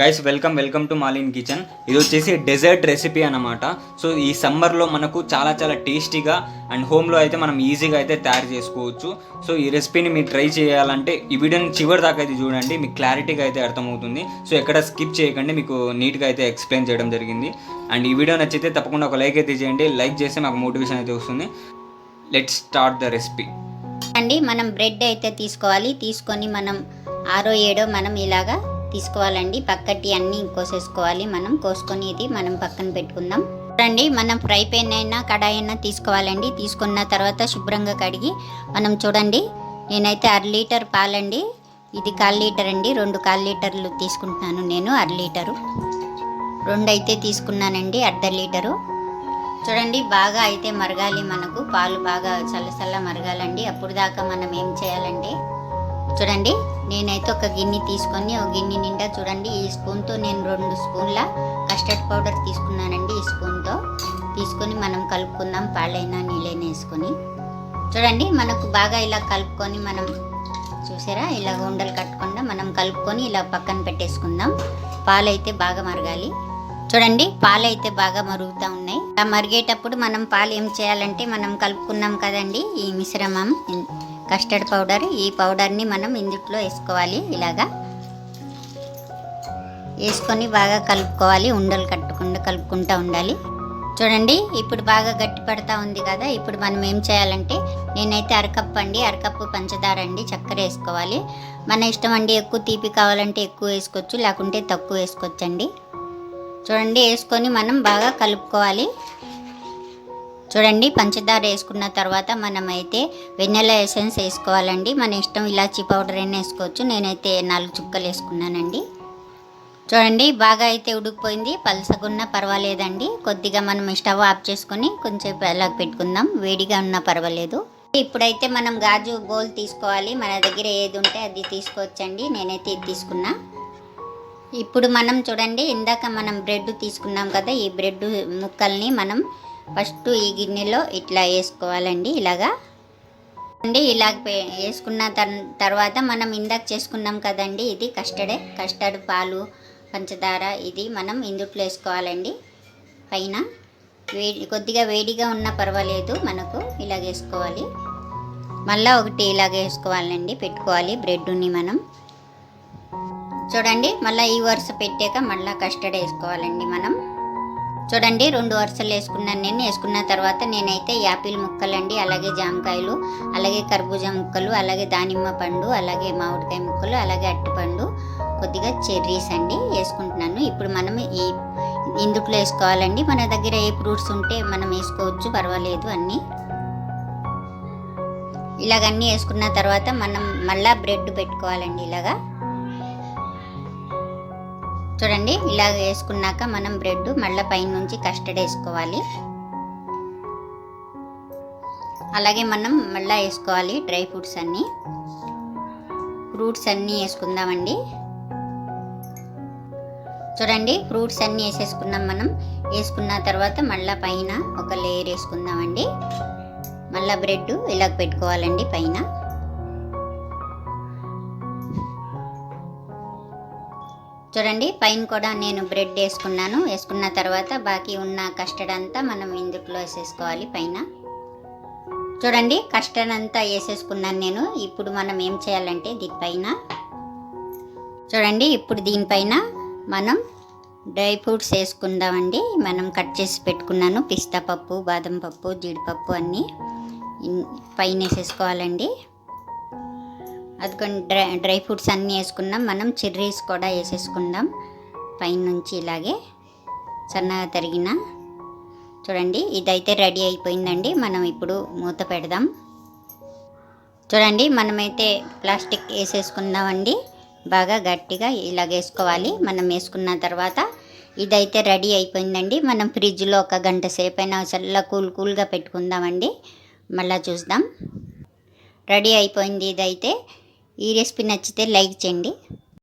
Guys welcome welcome to Malin kitchen ఇది వచ్చేసి dessert recipe అన్నమాట. సో ఈ సమ్మర్లో మనకు చాలా చాలా టేస్టీగా అండ్ హోమ్లో అయితే మనం ఈజీగా అయితే తయారు చేసుకోవచ్చు. సో ఈ రెసిపీని మీరు ట్రై చేయాలంటే ఈ వీడియోని చివరి దాకా అయితే చూడండి మీకు క్లారిటీగా అయితే అర్థమవుతుంది. సో ఎక్కడ స్కిప్ చేయకండి మీకు నీట్గా అయితే ఎక్స్ప్లెయిన్ చేయడం జరిగింది. అండ్ ఈ వీడియో నచ్చితే తప్పకుండా ఒక లైక్ అయితే చేయండి లైక్ చేస్తే మాకు మోటివేషన్ అయితే వస్తుంది. లెట్స్ స్టార్ట్ ద రెసిపీ అండి మనం బ్రెడ్ అయితే తీసుకోవాలి. తీసుకొని మనం ఆరో ఏడో మనం ఇలాగా తీసుకోవాలండి. పక్కటి అన్నీ కోసేసుకోవాలి మనం. కోసుకొని ఇది మనం పక్కన పెట్టుకుందాం. చూడండి మనం ఫ్రై పెన్ అయినా కడాయి అయినా తీసుకోవాలండి. తీసుకున్న తర్వాత శుభ్రంగా కడిగి మనం చూడండి నేనైతే అర లీటర్ పాలండి. ఇది కాల్ లీటర్ అండి. రెండు కాల్ లీటర్లు తీసుకుంటున్నాను నేను అర లీటరు. రెండు అయితే తీసుకున్నానండి అర్ధ లీటరు. చూడండి బాగా అయితే మరగాలి మనకు. పాలు బాగా చల్లచల్ల మరగాలండి. అప్పుడు దాకా మనం ఏం చేయాలంటే చూడండి నేనైతే ఒక గిన్నె తీసుకొని ఒక గిన్నె నిండా చూడండి ఈ స్పూన్తో నేను రెండు స్పూన్ల కస్టర్డ్ పౌడర్ తీసుకున్నానండి ఈ స్పూన్తో. తీసుకొని మనం కలుపుకుందాం పాలైనా నీళ్ళైనా వేసుకొని. చూడండి మనకు బాగా ఇలా కలుపుకొని మనం చూసారా ఇలా ఉండలు కట్టకుండా మనం కలుపుకొని ఇలా పక్కన పెట్టేసుకుందాం. పాలైతే బాగా మరగాలి. చూడండి పాలు అయితే బాగా మరుగుతూ ఉన్నాయి. అలా మరిగేటప్పుడు మనం పాలు ఏం చేయాలంటే మనం కలుపుకున్నాం కదండి ఈ మిశ్రమం. Custard powder. ఈ పౌడర్ని మనం ఇందుట్లో వేసుకోవాలి ఇలాగా. వేసుకొని బాగా కలుపుకోవాలి. ఉండలు కట్టకుండా కలుపుకుంటూ ఉండాలి. చూడండి ఇప్పుడు బాగా గట్టి పడతా ఉంది కదా. ఇప్పుడు మనం ఏం చేయాలంటే నేనైతే అరకప్పు అండి. అరకప్పు పంచదార అండి. చక్కెర వేసుకోవాలి. మన ఇష్టం అండి ఎక్కువ తీపి కావాలంటే ఎక్కువ వేసుకోవచ్చు. లేకుంటే తక్కువ వేసుకోవచ్చండి. చూడండి వేసుకొని మనం బాగా కలుపుకోవాలి. చూడండి పంచదార వేసుకున్న తర్వాత మనమైతే వెన్నెల ఎసెన్స్ వేసుకోవాలండి. మన ఇష్టం ఇలాచీ పౌడర్ అయినా వేసుకోవచ్చు. నేనైతే నాలుగు చుక్కలు వేసుకున్నానండి. చూడండి బాగా అయితే ఉడికిపోయింది. పలసగున్నా పర్వాలేదండి. కొద్దిగా మనం స్టవ్ ఆఫ్ చేసుకొని కొంచెం అలా పెట్టుకుందాం. వేడిగా ఉన్నా పర్వాలేదు. ఇప్పుడైతే మనం గాజు బౌల్ తీసుకోవాలి. మన దగ్గర ఏది ఉంటే అది తీసుకోవచ్చండి. నేనైతే ఇది తీసుకున్నా. ఇప్పుడు మనం చూడండి ఇందాక మనం బ్రెడ్ తీసుకున్నాం కదా ఈ బ్రెడ్ ముక్కల్ని మనం ఫస్ట్ ఈ గిన్నెలో ఇట్లా వేసుకోవాలండి ఇలాగా. అండి ఇలా వేసుకున్న తర్వాత మనం ఇందాక చేసుకున్నాం కదండి ఇది కస్టర్డే. కస్టర్డ్ పాలు పంచదార ఇది మనం ఇందుట్లో వేసుకోవాలండి. పైన వేడి కొద్దిగా వేడిగా ఉన్నా పర్వాలేదు మనకు ఇలాగ వేసుకోవాలి. మళ్ళీ ఒకటి ఇలాగ వేసుకోవాలండి పెట్టుకోవాలి బ్రెడ్ని మనం. చూడండి మళ్ళీ ఈ వరుస పెట్టాక మళ్ళీ కస్టర్డ్ వేసుకోవాలండి మనం. చూడండి రెండు వరుసలు వేసుకున్నాను నేను. వేసుకున్న తర్వాత నేనైతే యాపిల్ ముక్కలండి అలాగే జామకాయలు అలాగే కర్బూజా ముక్కలు అలాగే దానిమ్మ పండు అలాగే మామిడికాయ ముక్కలు అలాగే అరటిపండు కొద్దిగా చెర్రీస్ అండి వేసుకుంటున్నాను. ఇప్పుడు మనం ఈ ఇందుట్లో వేసుకోవాలండి? మన దగ్గర ఏ ఫ్రూట్స్ ఉంటే మనం వేసుకోవచ్చు పర్వాలేదు అన్నీ. ఇలాగన్నీ వేసుకున్న తర్వాత మనం మళ్ళా బ్రెడ్ పెట్టుకోవాలండి ఇలాగా. చూడండి ఇలా వేసుకున్నాక మనం బ్రెడ్ మళ్ళీ పైన నుంచి కస్టర్డ్ వేసుకోవాలి. అలాగే మనం మళ్ళీ వేసుకోవాలి డ్రై ఫ్రూట్స్ అన్నీ. ఫ్రూట్స్ అన్నీ వేసుకుందామండి. చూడండి ఫ్రూట్స్ అన్నీ వేసేసుకున్నాం మనం. వేసుకున్న తర్వాత మళ్ళీ పైన ఒక లేయర్ వేసుకుందామండి. మళ్ళీ బ్రెడ్ ఇలా పెట్టుకోవాలండి పైన. చూడండి పైన కూడా నేను బ్రెడ్ వేసుకున్నాను. వేసుకున్న తర్వాత బాకీ ఉన్న కస్టర్డ్ అంతా మనం ఇందుట్లో వేసేసుకోవాలి పైన. చూడండి కస్టర్డ్ అంతా వేసేసుకున్నాను నేను. ఇప్పుడు మనం ఏం చేయాలంటే దీనిపైన చూడండి ఇప్పుడు దీనిపైన మనం డ్రై ఫ్రూట్స్ వేసుకుందామండి. మనం కట్ చేసి పెట్టుకున్నాను. పిస్తా పప్పు బాదం పప్పు జీడిపప్పు అన్నీ పైన వేసేసుకోవాలండి. అదిగోండి డ్రై డ్రై ఫ్రూట్స్ అన్నీ వేసుకున్నాం మనం చెర్రీస్ కూడా వేసేసుకుందాం. పైనుంచి ఇలాగే సన్నగా తరిగిన చూడండి ఇదైతే రెడీ అయిపోయిందండి. మనం ఇప్పుడు మూత పెడదాం. చూడండి మనమైతే ప్లాస్టిక్ వేసేసుకుందామండి. బాగా గట్టిగా ఇలాగ వేసుకోవాలి. మనం వేసుకున్న తర్వాత ఇదైతే రెడీ అయిపోయిందండి. మనం ఫ్రిడ్జ్లో ఒక గంట సేపు అయినా చల్ల కూల్ కూల్గా పెట్టుకుందామండి. మళ్ళీ చూద్దాం. రెడీ అయిపోయింది ఇదైతే. ఈ రెసిపీ నచ్చితే లైక్ చేయండి.